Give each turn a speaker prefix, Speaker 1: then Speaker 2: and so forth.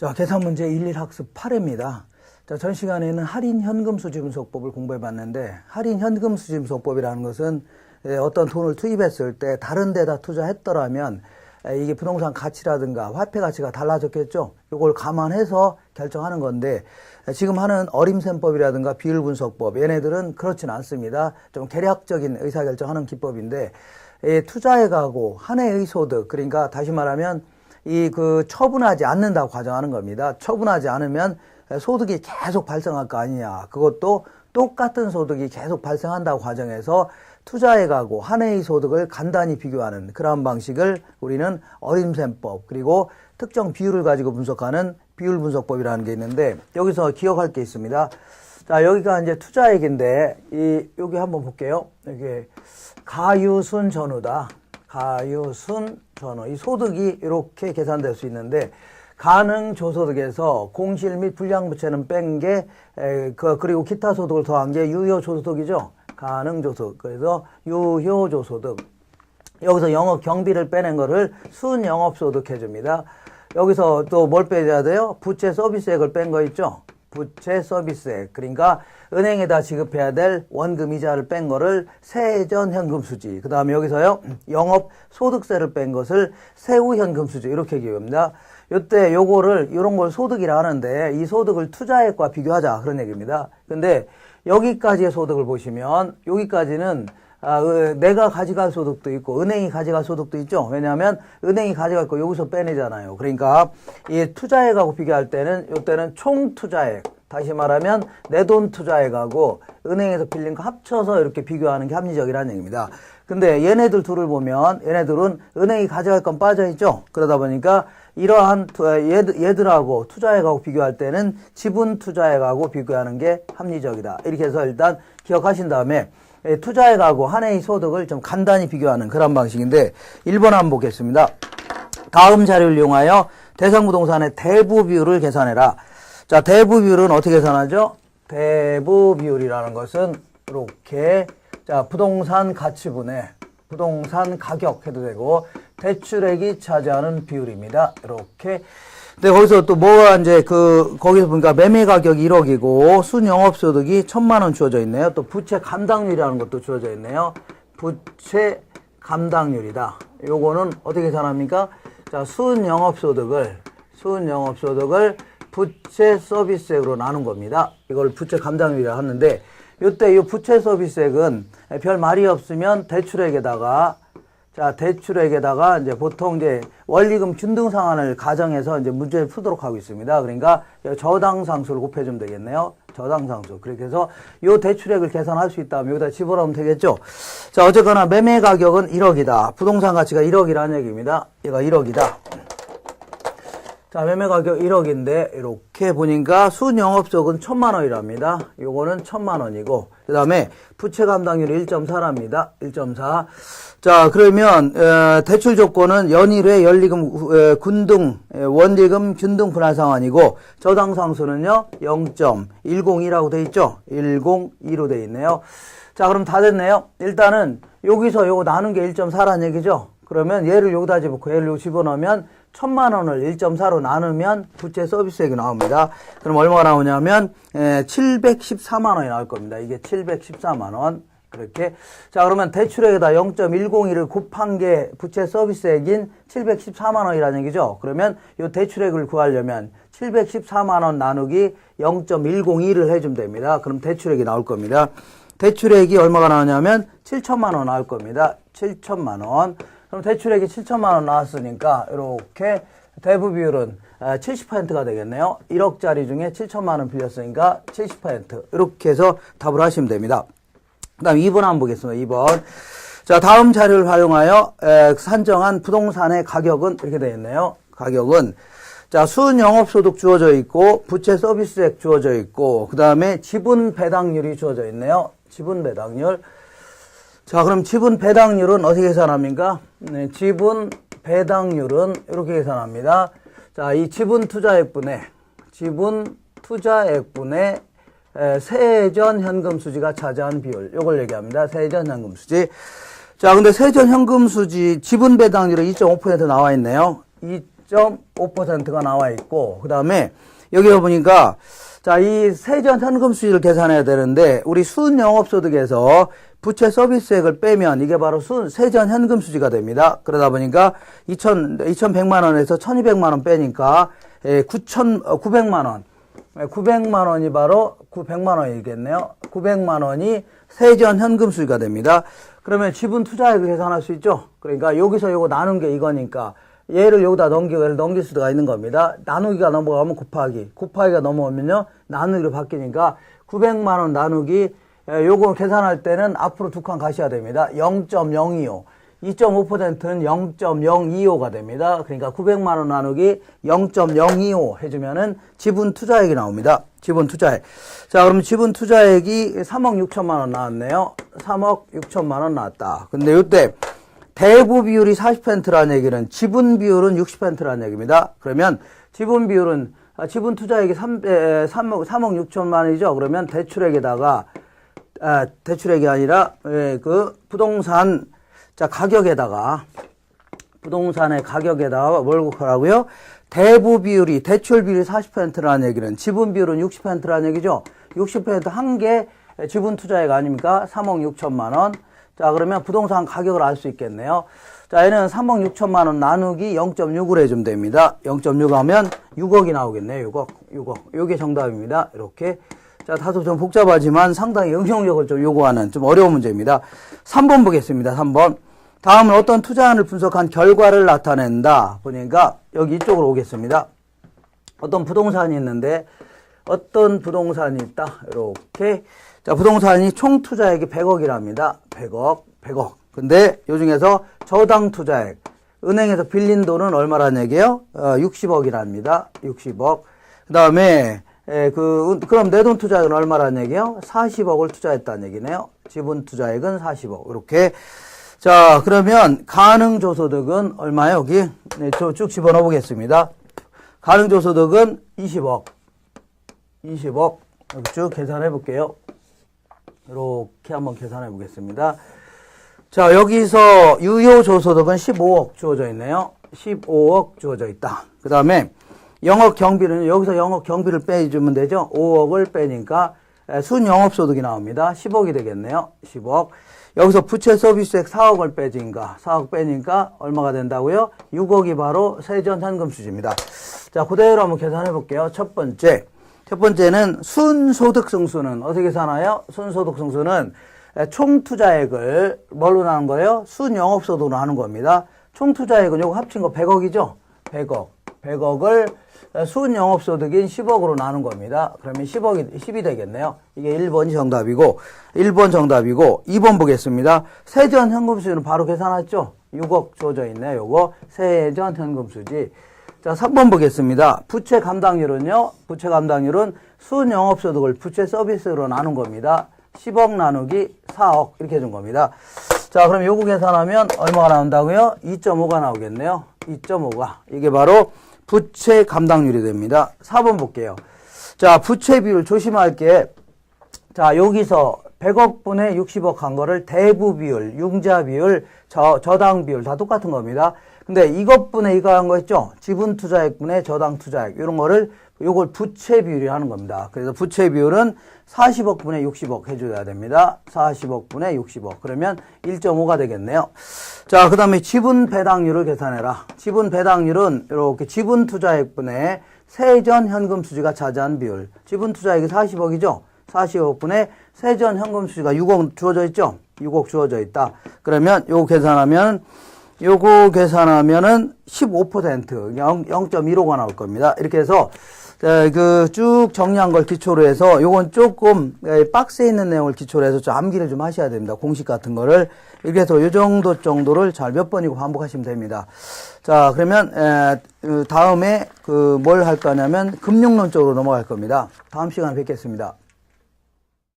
Speaker 1: 자, 계산 문제 11 학습 8회입니다. 자, 전 시간에는 할인 현금 수지 분석법을 공부해 봤는데, 할인 현금 수지 분석법이라는 것은 예, 어떤 돈을 투입했을 때 다른 데다 투자했더라면 에, 이게 부동산 가치라든가 화폐 가치가 달라졌겠죠. 이걸 감안해서 결정하는 건데 에, 지금 하는 어림셈법이라든가 비율 분석법 얘네들은 그렇진 않습니다. 좀 계략적인 의사결정하는 기법인데 이 투자해 가고 한 해의 소득 그러니까 다시 말하면 이 그 처분하지 않는다고 가정하는 겁니다. 처분하지 않으면 소득이 계속 발생할 거 아니냐. 그것도 똑같은 소득이 계속 발생한다고 가정해서 투자해 가고 한 해의 소득을 간단히 비교하는 그러한 방식을 우리는 어림셈법 그리고 특정 비율을 가지고 분석하는 비율 분석법이라는 게 있는데 여기서 기억할 게 있습니다. 자, 여기가 이제 투자액인데 이 여기 한번 볼게요. 여기 가유순 전후다. 가유순 전후. 이 소득이 이렇게 계산될 수 있는데 가능 조소득에서 공실 및 불량부채는 뺀 게, 그, 그리고 기타 소득을 더한 게 유효조소득이죠. 가능 조소득. 그래서 유효조소득. 여기서 영업 경비를 빼낸 거를 순영업소득 해줍니다. 여기서 또 뭘 빼줘야 돼요? 부채 서비스액을 뺀 거 있죠? 부채 서비스액. 그러니까 은행에다 지급해야 될 원금 이자를 뺀 거를 세전 현금 수지. 그 다음에 여기서요, 영업 소득세를 뺀 것을 세후 현금 수지. 이렇게 기억합니다. 요때 요거를, 요런 걸 소득이라 하는데 이 소득을 투자액과 비교하자. 그런 얘기입니다. 근데 여기까지의 소득을 보시면 여기까지는 아, 어, 내가 가져갈 소득도 있고 은행이 가져갈 소득도 있죠. 왜냐하면 은행이 가져갈 거 여기서 빼내잖아요. 그러니까 이 투자액하고 비교할 때는 이때는 총 투자액 다시 말하면 내 돈 투자액하고 은행에서 빌린 거 합쳐서 이렇게 비교하는 게 합리적이라는 얘기입니다. 근데 얘네들 둘을 보면 얘네들은 은행이 가져갈 건 빠져 있죠. 그러다 보니까 이러한 얘들하고 투자액하고 비교할 때는 지분 투자액하고 비교하는 게 합리적이다. 이렇게 해서 일단 기억하신 다음에 예, 투자액하고 한 해의 소득을 좀 간단히 비교하는 그런 방식인데 1번 한번 보겠습니다. 다음 자료를 이용하여 대상 부동산의 대부 비율을 계산해라. 자, 대부 비율은 어떻게 계산하죠? 대부 비율이라는 것은 이렇게 자, 부동산 가치분의 부동산 가격 해도 되고 대출액이 차지하는 비율입니다. 이렇게 근데 거기서 또 뭐가 이제 그 거기서 보니까 매매 가격이 1억이고 순영업 소득이 천만 원 주어져 있네요. 또 부채 감당률이라는 것도 주어져 있네요. 부채 감당률이다. 요거는 어떻게 계산합니까? 자, 순영업 소득을 순영업 소득을 부채 서비스액으로 나눈 겁니다. 이걸 부채 감당률이라 하는데 요때 이 부채 서비스액은 별 말이 없으면 대출액에다가 자, 대출액에다가 이제 보통 이제 원리금 균등 상환을 가정해서 이제 문제를 풀도록 하고 있습니다. 그러니까 저당 상수를 곱해 주면 되겠네요. 저당 상수. 그렇게 해서 요 대출액을 계산할 수 있다면 여기다 집어넣으면 되겠죠. 자, 어쨌거나 매매 가격은 1억이다. 부동산 가치가 1억이라는 얘기입니다. 얘가 1억이다. 자, 매매 가격 1억인데, 이렇게 보니까 순영업적은 천만 원이랍니다. 요거는 천만 원이고, 그 다음에 부채 감당률이 1.4랍니다. 1.4. 자, 그러면, 에, 대출 조건은 연일회 연리금, 에, 군등, 에, 원리금 균등 분할 상환이고, 저당 상수는요, 0.102라고 돼 있죠? 102로 돼 있네요. 자, 그럼 다 됐네요. 일단은, 여기서 요거 나눈 게 1.4란 얘기죠? 그러면 얘를 여기다 집어넣고 얘를 여기 집어넣으면 천만 원을 1.4로 나누면 부채 서비스액이 나옵니다. 그럼 얼마가 나오냐면 에, 714만 원이 나올 겁니다. 이게 714만 원. 그렇게 자 그러면 대출액에다 0.102를 곱한 게 부채 서비스액인 714만 원이라는 얘기죠. 그러면 이 대출액을 구하려면 714만 원 나누기 0.102를 해주면 됩니다. 그럼 대출액이 나올 겁니다. 대출액이 얼마가 나오냐면 7천만 원 나올 겁니다. 7천만 원. 그럼 대출액이 7천만 원 나왔으니까 이렇게 대부 비율은 70%가 되겠네요. 1억짜리 중에 7천만 원 빌렸으니까 70% 이렇게 해서 답을 하시면 됩니다. 그 다음 2번 한번 보겠습니다. 2번. 자, 다음 자료를 활용하여 에, 산정한 부동산의 가격은 이렇게 되어 있네요. 가격은 자, 순영업소득 주어져 있고 부채 서비스액 주어져 있고 그다음에 지분 배당률이 주어져 있네요. 지분 배당률. 자, 그럼 지분 배당률은 어떻게 계산합니까? 네, 지분 배당률은 이렇게 계산합니다. 자, 이 지분 투자액분의 지분 투자액분의 에, 세전 현금 수지가 차지한 비율. 요걸 얘기합니다. 세전 현금 수지. 자, 근데 세전 현금 수지 지분 배당률은 2.5% 나와 있네요. 0.5%가 나와 있고, 그 다음에 여기 보니까 자, 이 세전 현금 수지를 계산해야 되는데 우리 순영업소득에서 부채 서비스액을 빼면 이게 바로 순 세전 현금 수지가 됩니다. 그러다 보니까 2천 2,100만 원에서 1,200만 원 빼니까 예, 9천 900만 원. 900만 원이 바로 900만 원이겠네요. 900만 원이 세전 현금 수지가 됩니다. 그러면 지분 투자액을 계산할 수 있죠. 그러니까 여기서 요거 나눈 게 이거니까 얘를 여기다 넘기고 얘를 넘길 수가 있는 겁니다. 나누기가 넘어가면 곱하기, 곱하기가 넘어오면요 나누기로 바뀌니까 900만 원 나누기 에, 요거 계산할 때는 앞으로 두 칸 가셔야 됩니다. 0.025. 2.5%는 0.025가 됩니다. 그러니까 900만 원 나누기 0.025 해주면은 지분 투자액이 나옵니다. 지분 투자액. 자, 그럼 지분 투자액이 3억 6천만 원 나왔네요. 3억 6천만 원 나왔다. 근데 이때 대부 비율이 40%라는 얘기는 지분 비율은 60%라는 얘기입니다. 그러면 지분 비율은 아, 지분 투자액이 3, 에, 3억, 3억 6천만 원이죠. 그러면 대출액에다가 아, 대출액이 아니라 예, 그 부동산 자 가격에다가 부동산의 가격에다가 뭘 곱하라고요? 대부 비율이 대출 비율이 40%라는 얘기는 지분 비율은 60%라는 얘기죠. 60%한 개 지분 투자액 아닙니까? 3억 6천만 원. 자 그러면 부동산 가격을 알 수 있겠네요. 자 얘는 3억 6천만 원 나누기 0.6을 해주면 됩니다. 0.6 하면 6억이 나오겠네요. 6억, 6억. 요게 정답입니다. 이렇게. 자, 다소 좀 복잡하지만 상당히 응용력을 좀 요구하는 좀 어려운 문제입니다. 3번 보겠습니다. 3번. 다음은 어떤 투자안을 분석한 결과를 나타낸다. 보니까 여기 이쪽으로 오겠습니다. 어떤 부동산이 있는데 어떤 부동산이 있다. 이렇게. 자, 부동산이 총 투자액이 100억이랍니다. 100억, 100억. 근데 요 중에서 저당 투자액. 은행에서 빌린 돈은 얼마란 얘기예요? 어, 60억이랍니다. 60억. 그 다음에 예, 그, 그럼 내 돈 투자액은 얼마란 얘기예요? 40억을 투자했다는 얘기네요. 지분 투자액은 40억. 이렇게. 자, 그러면 가능 조소득은 얼마예요, 여기? 네, 저쭉 집어넣어 보겠습니다. 가능 조소득은 20억. 20억. 여기 쭉 계산해 볼게요. 이렇게 한번 계산해 보겠습니다. 자, 여기서 유효조소득은 15억 주어져 있네요. 15억 주어져 있다. 그 다음에 영업 경비는 여기서 영업 경비를 빼주면 되죠. 5억을 빼니까 순영업소득이 나옵니다. 10억이 되겠네요. 10억. 여기서 부채 서비스액 4억을 빼니까 4억 빼니까 얼마가 된다고요? 6억이 바로 세전 현금 수지입니다. 자, 그대로 한번 계산해 볼게요. 첫 번째. 첫 번째는 순소득 승수는 어떻게 계산하요? 순소득 승수는 총 투자액을 뭘로 나눈 거예요? 순영업소득으로 나눈 겁니다. 총 투자액은 요거 합친 거 100억이죠? 100억. 100억을 순영업소득인 10억으로 나눈 겁니다. 그러면 10억이, 10이 되겠네요. 이게 1번이 정답이고, 1번 정답이고, 2번 보겠습니다. 세전 현금수지는 바로 계산했죠? 6억 주어져 있네요. 요거. 세전 현금수지. 자, 3번 보겠습니다. 부채 감당률은요, 부채 감당률은 순영업소득을 부채 서비스로 나눈 겁니다. 10억 나누기 4억 이렇게 해준 겁니다. 자, 그럼 요거 계산하면 얼마가 나온다고요? 2.5가 나오겠네요. 2.5가. 이게 바로 부채 감당률이 됩니다. 4번 볼게요. 자, 부채 비율 조심할 게, 자, 여기서 100억 분의 60억 한 거를 대부 비율, 융자 비율, 저, 저당 비율 다 똑같은 겁니다. 근데 이것분의 이거 한 거 있죠? 지분 투자액 분의 저당 투자액. 이런 거를 요걸 부채 비율이 하는 겁니다. 그래서 부채 비율은 40억 분의 60억 해줘야 됩니다. 40억 분의 60억. 그러면 1.5가 되겠네요. 자, 그 다음에 지분 배당률을 계산해라. 지분 배당률은 이렇게 지분 투자액 분의 세전 현금 수지가 차지한 비율. 지분 투자액이 40억이죠? 40억 분의 세전 현금 수지가 6억 주어져 있죠? 6억 주어져 있다. 그러면 요거 계산하면 요거 계산하면은 15% 0, 0.15가 나올 겁니다. 이렇게 해서 그 쭉 정리한 걸 기초로 해서 요건 조금 박스에 있는 내용을 기초로 해서 좀 암기를 좀 하셔야 됩니다. 공식 같은 거를 이렇게 해서 요 정도 정도를 잘 몇 번이고 반복하시면 됩니다. 자 그러면 에, 그 다음에 그 뭘 할 거냐면 금융론 쪽으로 넘어갈 겁니다. 다음 시간에 뵙겠습니다.